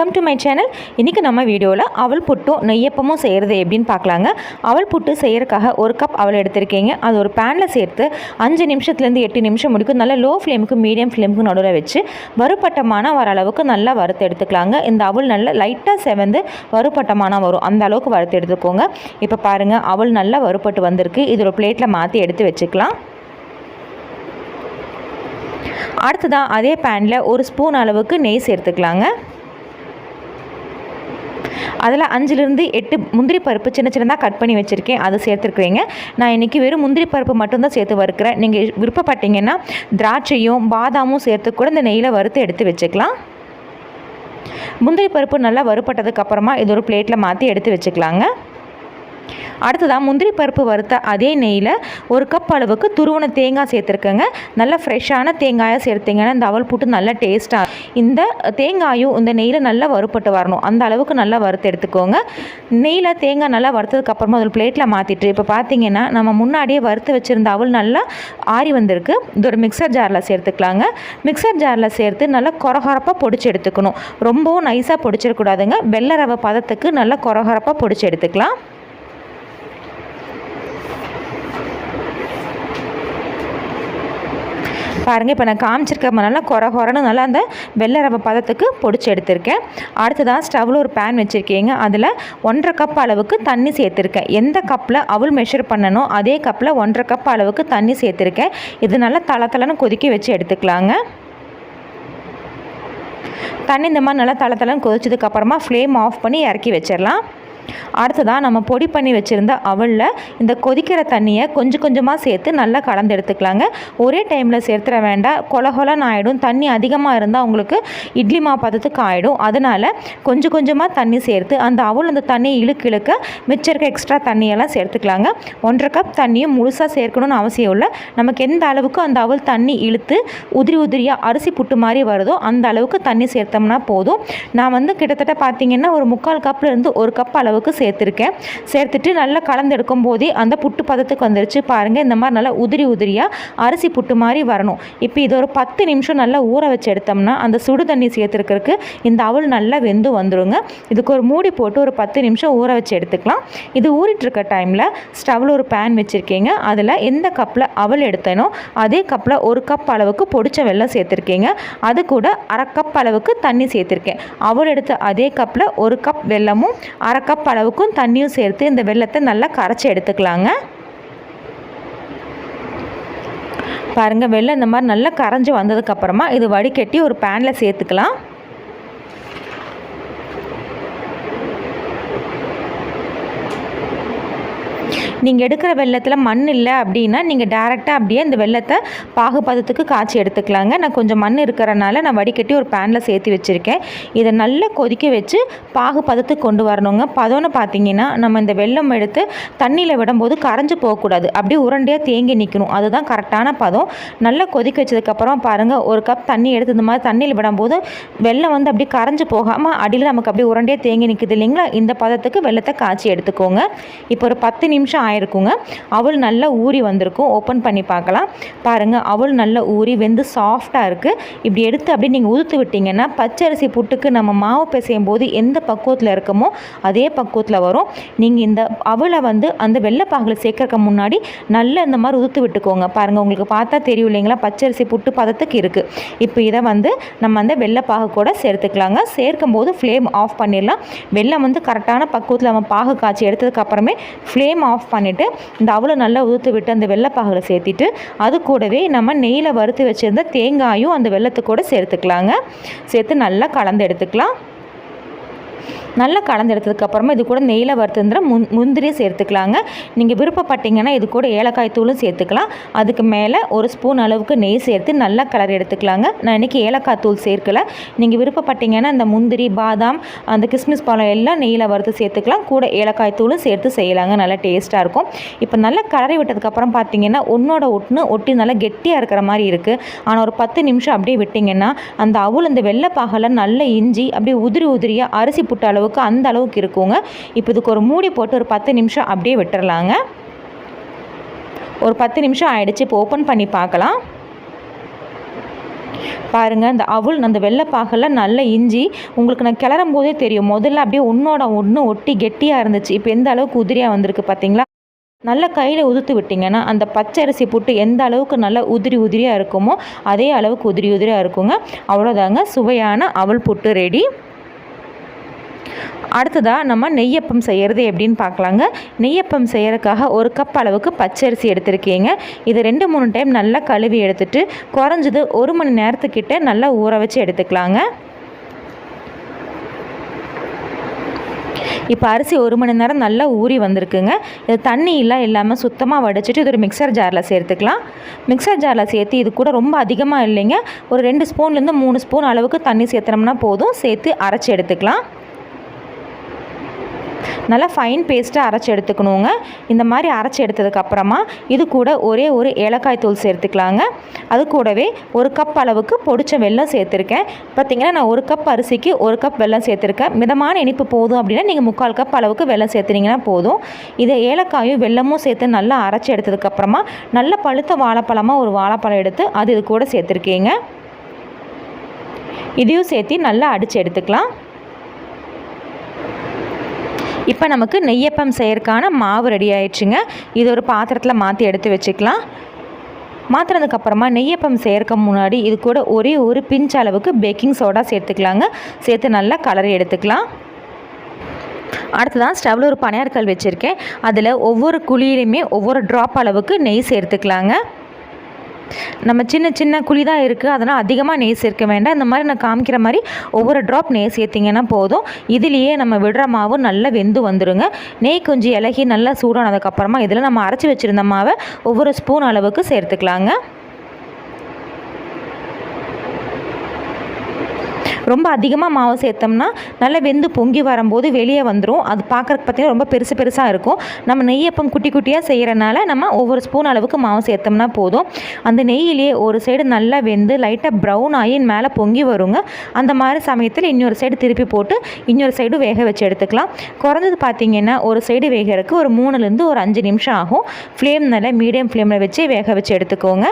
Welcome to my channel இன்றைக்கி நம்ம வீடியோவில் அவள் புட்டும் நெய்யப்பமும் செய்கிறது எப்படின்னு பார்க்கலாங்க. அவள் புட்டு செய்கிறதுக்காக ஒரு கப் அவள் எடுத்திருக்கீங்க. அது ஒரு பேனில் சேர்த்து அஞ்சு நிமிஷத்துலேருந்து எட்டு நிமிஷம் முடிக்கும். நல்லா லோ ஃப்ளேமுக்கு மீடியம் ஃப்ளேமுக்கு நடுவில் வச்சு வறுபட்டமான வர அளவுக்கு நல்லா வறுத்து எடுத்துக்கலாங்க. இந்த அவள் நல்லா லைட்டாக செவந்து வறுபட்டமான வரும். அந்த அளவுக்கு வறுத்து எடுத்துக்கோங்க. இப்போ பாருங்கள் அவள் நல்லா வறுபட்டு வந்திருக்கு. இது ஒரு பிளேட்டில் மாற்றி எடுத்து வச்சுக்கலாம். அடுத்ததாக அதே பேனில் ஒரு ஸ்பூன் அளவுக்கு நெய் சேர்த்துக்கலாங்க. அதில் அஞ்சுலேருந்து எட்டு முந்திரி பருப்பு சின்ன சின்னதாக கட் பண்ணி வச்சுருக்கேன். அதை சேர்த்துருக்குறீங்க. நான் இன்றைக்கி வெறும் முந்திரி பருப்பு மட்டும்தான் சேர்த்து வறுக்கிறேன். நீங்கள் விருப்பப்பட்டீங்கன்னா திராட்சையும் பாதாமும் சேர்த்து கூட இந்த நெய்யில் வறுத்து எடுத்து வச்சுக்கலாம். முந்திரி பருப்பு நல்லா வறுப்பட்டதுக்கப்புறமா இது ஒரு பிளேட்டில் மாற்றி எடுத்து வச்சுக்கலாங்க. அடுத்ததாக முந்திரி பருப்பு வறுத்த அதே நெய்யில் ஒரு கப் அளவுக்கு துருவன தேங்காய் சேர்த்துருக்கேங்க. நல்லா ஃப்ரெஷ்ஷான தேங்காயை சேர்த்திங்கன்னா இந்த அவல் புட்டு நல்லா டேஸ்ட்டாக இந்த தேங்காயும் இந்த நெய்யில் நல்லா வறுப்பட்டு வரணும். அந்த அளவுக்கு நல்லா வறுத்து எடுத்துக்கோங்க. நெய்யில் தேங்காய் நல்லா வறுத்ததுக்கப்புறமா அதில் பிளேட்டில் மாற்றிட்டு இப்போ பார்த்தீங்கன்னா நம்ம முன்னாடியே வறுத்து வச்சுருந்த அவல் நல்லா ஆறி வந்திருக்கு. இது ஒரு மிக்சர் ஜாரில் சேர்த்துக்கலாங்க. மிக்சர் ஜாரில் சேர்த்து நல்லா கொரகரப்பாக பொடிச்சு எடுத்துக்கணும். ரொம்பவும் நைஸாக பொடிச்சிடக்கூடாதுங்க. வெள்ளை ரவை பதத்துக்கு நல்லா கொரகரப்பாக பொடிச்சு எடுத்துக்கலாம். பாருங்கள் இப்போ நான் காமிச்சிருக்க நல்லா குறை குறைன்னு நல்லா அந்த வெள்ளை ரவை பதத்துக்கு பொடிச்சு எடுத்திருக்கேன். அடுத்ததாக ஸ்டவ்வில் ஒரு பேன் வச்சுருக்கீங்க. அதில் ஒன்றரை கப் அளவுக்கு தண்ணி சேர்த்துருக்கேன். எந்த கப்பில் அவள் மெஷர் பண்ணனோ அதே கப்பில் ஒன்றரை கப் அளவுக்கு தண்ணி சேர்த்துருக்கேன். இது நல்லா தள தளன்னு கொதிக்க வச்சு எடுத்துக்கலாங்க. தண்ணி இந்த மாதிரி நல்லா தள தளன்னு கொதிச்சதுக்கப்புறமா ஃப்ளேம் ஆஃப் பண்ணி இறக்கி வச்சிடலாம் அடுத்ததாக நம்ம பொடி பண்ணி வச்சுருந்த அவலில் இந்த கொதிக்கிற தண்ணியை கொஞ்சம் கொஞ்சமாக சேர்த்து நல்லா கலந்து எடுத்துக்கலாங்க. ஒரே டைமில் சேர்த்துற வேண்டாம். கொல கொலன்னு ஆகிடும் தண்ணி அதிகமாக இருந்தால் உங்களுக்கு இட்லி மா பதத்துக்கு ஆகிடும் அதனால் கொஞ்சம் கொஞ்சமாக தண்ணி சேர்த்து அந்த அவல் அந்த தண்ணியை இழுக்கு இழுக்க மிச்சம் இருக்க எக்ஸ்ட்ரா தண்ணியெல்லாம் சேர்த்துக்கலாங்க. ஒன்றரை கப் தண்ணியும் முழுசாக சேர்க்கணும்னு அவசியம் இல்லை. நமக்கு எந்த அளவுக்கு அந்த அவல் தண்ணி இழுத்து உதிரி உதிரியாக அரிசி புட்டு மாதிரி வருதோ அந்த அளவுக்கு தண்ணி சேர்த்தோம்னா போதும். நான் வந்து கிட்டத்தட்ட பார்த்தீங்கன்னா ஒரு முக்கால் கப்லேருந்து ஒரு கப் அளவுக்கு சேர்த்துருக்கேன். சேர்த்துட்டு நல்லா கலந்து எடுக்கும் போதே அந்த புட்டு பதத்துக்கு வந்துருச்சு. பாருங்கள் இந்த மாதிரி நல்லா உதிரி உதிரியாக அரிசி புட்டு மாதிரி வரணும். இப்போ இது ஒரு பத்து நிமிஷம் நல்லா ஊற வச்சு எடுத்தோம்னா அந்த சுடு தண்ணி சேர்த்துருக்கிறதுக்கு இந்த அவள் நல்லா வெந்து வந்துடுங்க இதுக்கு ஒரு மூடி போட்டு ஒரு பத்து நிமிஷம் ஊற வச்சு எடுத்துக்கலாம். இது ஊறிட்டுருக்க டைமில் ஸ்டவ்வில் ஒரு பேன் வச்சுருக்கீங்க. அதில் எந்த கப்பில் அவள் எடுத்தனோ அதே கப்பில் ஒரு கப் அளவுக்கு பொடிச்ச வெல்லம் சேர்த்துருக்கீங்க. அது கூட அரை கப் அளவுக்கு தண்ணி சேர்த்துருக்கேன். அவள் எடுத்த அதே கப்பில் ஒரு கப் வெல்லமும் அரை கப் அளவுக்கும் தண்ணியும் சேர்த்து இந்த வெள்ளத்தை நல்லா கரைச்சி எடுத்துக்கலாங்க. பாருங்கள் வெள்ளம் இந்த மாதிரி நல்லா கரைஞ்சி வந்ததுக்கப்புறமா இது வடிகட்டி ஒரு பேனில் சேர்த்துக்கலாம். நீங்கள் எடுக்கிற வெள்ளத்தில் மண் இல்லை அப்படின்னா நீங்கள் டேரெக்டாக அப்படியே இந்த வெள்ளத்தை பாகுபதத்துக்கு காய்ச்சி எடுத்துக்கலாங்க. நான் கொஞ்சம் மண் இருக்கிறனால நான் வடிகட்டி ஒரு பேனில் சேர்த்து வச்சுருக்கேன். இதை நல்லா கொதிக்க வச்சு பாகுபதத்துக்கு கொண்டு வரணுங்க. பதம்னு பார்த்தீங்கன்னா நம்ம இந்த வெள்ளம் எடுத்து தண்ணியில் விடும்போது கரைஞ்சி போகக்கூடாது. அப்படியே உருண்டையாக தேங்கி நிற்கணும் அதுதான் கரெக்டான பதம். நல்லா கொதிக்க வச்சதுக்கப்புறம் பாருங்கள் ஒரு கப் தண்ணி எடுத்து இந்த மாதிரி தண்ணியில் விடும்போது வெள்ளம் வந்து அப்படியே கரைஞ்சி போகாமல் அடியில் நமக்கு அப்படியே உருண்டையாக தேங்கி நிற்குது இல்லைங்களா? இந்த பதத்துக்கு வெள்ளத்தை காய்ச்சி எடுத்துக்கோங்க. இப்போ ஒரு பத்து நிமிஷம் ஆயிருக்குங்க. அவள் நல்லா ஊறி வந்திருக்கும். ஓப்பன் பண்ணி பார்க்கலாம். பாருங்கள் அவள் நல்லா ஊறி வெந்து சாஃப்டாக இருக்குது இப்படி எடுத்து அப்படியே நீங்கள் உதுத்து விட்டிங்கன்னா பச்சரிசி புட்டுக்கு நம்ம மாவு பிசையும் போது எந்த பக்குவத்தில் இருக்கமோ அதே பக்குவத்தில் வரும். நீங்கள் இந்த அவளை வந்து அந்த வெள்ளைப்பாகில் சேர்க்கறக்க முன்னாடி நல்லா இந்த மாதிரி உதுத்து விட்டுக்கோங்க. பாருங்கள் உங்களுக்கு பார்த்தா தெரியும் இல்லைங்களா? பச்சரிசி புட்டு பதத்துக்கு இருக்குது இப்போ இதை வந்து நம்ம அந்த வெள்ளைப்பாகு கூட சேர்த்துக்கலாங்க. சேர்க்கும் போது ஃப்ளேம் ஆஃப் பண்ணிடலாம். வெள்ளம் வந்து கரெக்டான பக்குவத்தில் நம்ம பாகு காய்ச்சி எடுத்ததுக்கப்புறமே ஃப்ளேம் ஆஃப் பண்ணி பண்ணிவிட்டு இந்த அவ்வளோ நல்லா உதுத்து விட்டு அந்த வெள்ளைப்பாகில் சேர்த்திட்டு அது கூடவே நம்ம நெய்யில் வறுத்து வச்சுருந்த தேங்காயும் அந்த வெள்ளத்து கூட சேர்த்துக்கலாங்க. சேர்த்து நல்லா கலந்து எடுத்துக்கலாம். நல்லா கலந்து எடுத்ததுக்கப்புறமா இது கூட நெய்யில் வறுத்துருந்துற முந் முந்திரியை சேர்த்துக்கலாங்க. நீங்கள் விருப்பப்பட்டீங்கன்னா இது கூட ஏலக்காய் தூளும் சேர்த்துக்கலாம். அதுக்கு மேலே ஒரு ஸ்பூன் அளவுக்கு நெய் சேர்த்து நல்லா கலர் எடுத்துக்கலாங்க. நான் இன்றைக்கி ஏலக்காய் தூள் சேர்க்கலை. நீங்கள் விருப்பப்பட்டீங்கன்னா இந்த முந்திரி பாதாம் அந்த கிஸ்மிஸ் பழம் எல்லாம் நெய்யில் வறுத்து சேர்த்துக்கலாம். கூட ஏலக்காய் தூளும் சேர்த்து செய்யலாங்க. நல்லா டேஸ்ட்டாக இருக்கும். இப்போ நல்லா கலரை விட்டதுக்கப்புறம் பார்த்தீங்கன்னா ஒன்றோட ஒட்டுன்னு ஒட்டி நல்லா கெட்டியாக இருக்கிற மாதிரி இருக்குது ஆனால் ஒரு பத்து நிமிஷம் அப்படியே விட்டிங்கன்னா அந்த அவுள் அந்த பாகலை நல்ல இஞ்சி அப்படியே உதிரி உதிரியாக அரிசி புட்டு அளவுக்கு அந்த அளவுக்கு இருக்குங்க. இப்போ இதுக்கு ஒரு மூடி போட்டு ஒரு பத்து நிமிஷம் அப்படியே விட்டுறலாங்க. ஒரு பத்து நிமிஷம் ஆயிடுச்சு. இப்போ ஓப்பன் பண்ணி பார்க்கலாம். பாருங்கள் இந்த அவுள் அந்த வெள்ளைப்பாகல நல்ல இஞ்சி. உங்களுக்கு நான் கிளறும் போதே தெரியும். முதல்ல அப்படியே ஒன்றோட ஒன்று ஒட்டி கெட்டியாக இருந்துச்சு. இப்போ எந்த அளவுக்கு உதிரியாக வந்திருக்கு பார்த்தீங்களா? நல்லா கையில் உதுத்து விட்டிங்கன்னா அந்த பச்சை அரிசி புட்டு எந்த அளவுக்கு நல்லா உதிரி உதிரியாக இருக்குமோ அதே அளவுக்கு உதிரி உதிரியாக இருக்குங்க. அவ்வளோதாங்க சுவையான அவல் புட்டு ரெடி அடுத்ததாக நம்ம நெய்யப்பம் செய்கிறது எப்படின்னு பார்க்கலாங்க. நெய்யப்பம் செய்கிறதுக்காக ஒரு கப் அளவுக்கு பச்சரிசி எடுத்திருக்கீங்க. இது ரெண்டு மூணு டைம் நல்லா கழுவி எடுத்துட்டு குறைஞ்சது ஒரு மணி நேரத்துக்கிட்ட நல்லா ஊற வச்சு எடுத்துக்கலாங்க. இப்போ அரிசி ஒரு மணி நேரம் நல்லா ஊறி வந்திருக்குங்க. இது தண்ணியெல்லாம் இல்லாமல் சுத்தமாக வடிச்சிட்டு இது ஒரு மிக்சர் ஜாரில் சேர்த்துக்கலாம். மிக்சர் ஜாரில் சேர்த்து இது கூட ரொம்ப அதிகமாக இல்லைங்க. ஒரு ரெண்டு ஸ்பூன்லேருந்து மூணு ஸ்பூன் அளவுக்கு தண்ணி சேர்த்துனோம்னா போதும். சேர்த்து அரைச்சி எடுத்துக்கலாம். நல்லா ஃபைன் பேஸ்ட்டாக அரைச்சி எடுத்துக்கணுங்க. இந்த மாதிரி அரைச்சி எடுத்ததுக்கப்புறமா இது கூட ஒரே ஒரு ஏலக்காய் தூள் சேர்த்துக்கலாங்க. அது கூடவே ஒரு கப் அளவுக்கு பொடிச்ச வெல்லம் சேர்த்துருக்கேன். பார்த்திங்கன்னா நான் ஒரு கப் அரிசிக்கு ஒரு கப் வெல்லம் சேர்த்துருக்கேன். மிதமான இனிப்பு போதும் அப்படின்னா நீங்கள் முக்கால் கப் அளவுக்கு வெல்லம் சேர்த்துனீங்கன்னா போதும். இதை ஏலக்காயும் வெல்லமும் சேர்த்து நல்லா அரைச்சி எடுத்ததுக்கப்புறமா நல்ல பழுத்த வாழைப்பழமாக ஒரு வாழைப்பழம் எடுத்து அது இது கூட சேர்த்துருக்கீங்க. இதையும் சேர்த்து நல்லா அடித்து எடுத்துக்கலாம். இப்போ நமக்கு நெய்யப்பம் செய்யறதுக்கான மாவு ரெடி ஆயிடுச்சுங்க. இது ஒரு பாத்திரத்தில் மாற்றி எடுத்து வச்சுக்கலாம். மாற்றினதுக்கப்புறமா நெய்யப்பம் சேர்க்க முன்னாடி இது கூட ஒரே ஒரு பிஞ்ச் அளவுக்கு பேக்கிங் சோடா சேர்த்துக்கலாங்க. சேர்த்து நல்லா கலரி எடுத்துக்கலாம். அடுத்ததான் ஸ்டவ்வில் ஒரு பனையாற்கல் வச்சுருக்கேன். அதில் ஒவ்வொரு குழியிலையுமே ஒவ்வொரு ட்ராப் அளவுக்கு நெய் சேர்த்துக்கலாங்க. நம்ம சின்ன சின்ன குழி தான் இருக்குது அதனால் அதிகமாக நெய் சேர்க்க வேண்டாம். இந்த மாதிரி நான் காமிக்கிற மாதிரி ஒவ்வொரு ட்ராப் நெய் சேர்த்திங்கன்னா போதும். இதுலேயே நம்ம விடுற மாவு நல்லா வெந்து வந்துடுங்க நெய் கொஞ்சம் இலகி நல்லா சூடானதுக்கப்புறமா இதில் நம்ம அரைச்சி வச்சுருந்த மாவை ஒவ்வொரு ஸ்பூன் அளவுக்கு சேர்த்துக்கலாங்க. ரொம்ப அதிகமாக மாவு சேர்த்தோம்னா நல்லா வெந்து பொங்கி வரும்போது வெளியே வந்துடும் அது பார்க்குறக்கு பார்த்திங்கன்னா ரொம்ப பெருசு பெருசாக இருக்கும். நம்ம நெய்யப்பம் குட்டி குட்டியாக செய்கிறனால நம்ம ஒவ்வொரு ஸ்பூன் அளவுக்கு மாவு சேர்த்தோம்னா போதும். அந்த நெய்யிலேயே ஒரு சைடு நல்லா வெந்து லைட்டாக ப்ரௌன் ஆகி மேலே பொங்கி வருங்க. அந்த மாதிரி சமயத்தில் இன்னொரு சைடு திருப்பி போட்டு இன்னொரு சைடு வேக வச்சு எடுத்துக்கலாம். குறைஞ்சது பார்த்திங்கன்னா ஒரு சைடு வேகிறதுக்கு ஒரு மூணுலேருந்து ஒரு அஞ்சு நிமிஷம் ஆகும். ஃப்ளேம் நல்லா மீடியம் ஃப்ளேமில் வச்சு வேக வச்சு எடுத்துக்கோங்க.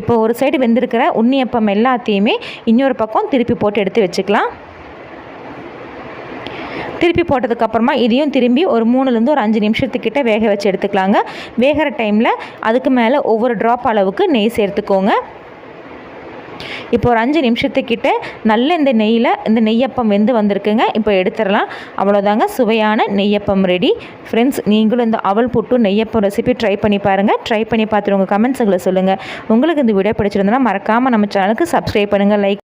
இப்போ ஒரு சைடு வெந்திருக்கிற உண்ணியப்பம் எல்லாத்தையுமே இன்னொரு பக்கம் திருப்பி போட்டு எடுத்து வச்சு வச்சுக்கலாம் திருப்பி போட்டதுக்கப்புறமா இதையும் திரும்பி ஒரு மூணுலேருந்து ஒரு அஞ்சு நிமிஷத்துக்கிட்ட வேக வச்சு எடுத்துக்கலாங்க. வேகிற டைமில் அதுக்கு மேலே ஒவ்வொரு ட்ராப் அளவுக்கு நெய் சேர்த்துக்கோங்க. இப்போ ஒரு அஞ்சு நிமிஷத்துக்கிட்ட நல்ல இந்த நெய்யில் இந்த நெய்யப்பம் வெந்து வந்திருக்குங்க. இப்போ எடுத்துடலாம். அவ்வளோதாங்க சுவையான நெய்யப்பம் ரெடி ஃப்ரெண்ட்ஸ் நீங்களும் இந்த அவல் புட்டு நெய்யப்பம் ரெசிபி ட்ரை பண்ணி பாருங்கள் ட்ரை பண்ணி பார்த்துட்டு உங்கள் கமெண்ட்ஸுங்களை சொல்லுங்கள் உங்களுக்கு இந்த வீடியோ பிடிச்சிருந்தனா மறக்காமல் நம்ம சேனலுக்கு சப்ஸ்கிரைப் பண்ணுங்கள் லைக்